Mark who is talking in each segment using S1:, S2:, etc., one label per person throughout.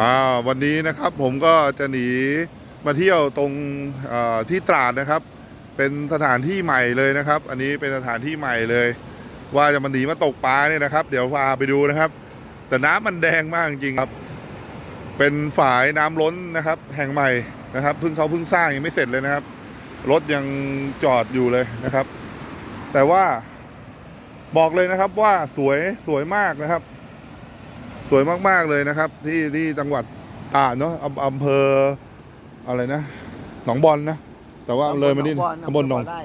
S1: อ่าวันนี้นะครับผมก็จะหนีมาเที่ยวตรงที่ตราดนะครับ เป็นสถานที่ใหม่เลยนะครับ อันนี้เป็นสถานที่ใหม่เลย ว่าจะมาหนีมาตกปลาเนี่ยนะครับ เดี๋ยวพาไปดูนะครับ แต่น้ำมันแดงมากจริงๆครับ เป็นฝายน้ำล้นนะครับ แห่งใหม่นะครับเพิ่งเขาเพิ่งสร้างยังไม่เสร็จเลยนะครับ รถยังจอดอยู่เลยนะครับ แต่ว่าบอกเลยนะครับว่าสวยสวยมากนะครับ สวยมาก ๆ เลยนะครับ ที่ที่จังหวัดตราดเนาะอำอำเภออะไรนะ หนองบอลนะ แต่ว่าเลยมานี่ตำบลหนอง
S2: ได้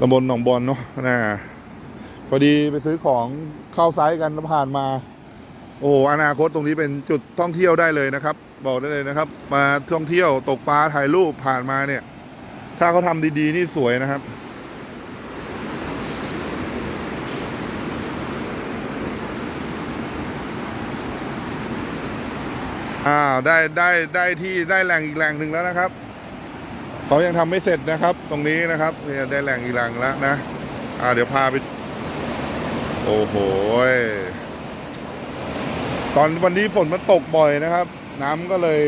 S1: ตำบลหนองบอลเนาะนะพอดีไปซื้อของเข้าไซส์กันแล้วผ่านมา โอ้โหอนาคตตรงนี้เป็นจุดท่องเที่ยวได้เลยนะครับ บอกได้เลยนะครับ มาท่องเที่ยวตกปลาถ่ายรูปผ่านมาเนี่ย ถ้าเขาทำดีๆ นี่สวยนะครับ อ้าวได้ได้ได้ที่ได้แหล่งอีกแหล่งหนึ่งแล้วนะครับเขายังทำไม่เสร็จนะครับ ตรงนี้นะครับเนี่ยได้แหล่งอีกแหล่งแล้วนะอ่าเดี๋ยวพาไป โอ้โหตอนวันนี้ฝนมันตกบ่อยนะครับ น้ำก็เลย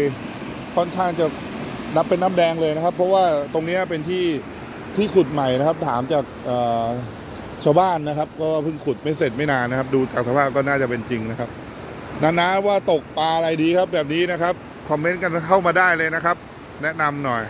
S1: ค่อนข้างจะนับเป็นน้ำแดงเลยนะครับ เพราะว่าตรงนี้เป็นที่ที่ขุดใหม่นะครับ ถามจากชาวบ้านนะครับ ก็เพิ่งขุดไม่เสร็จไม่นานนะครับ ดูจากสภาพก็น่าจะเป็นจริงนะครับ นานาว่าตกปลาอะไรดีครับแบบนี้นะครับ คอมเมนต์กันเข้ามาได้เลยนะครับ แนะนำหน่อย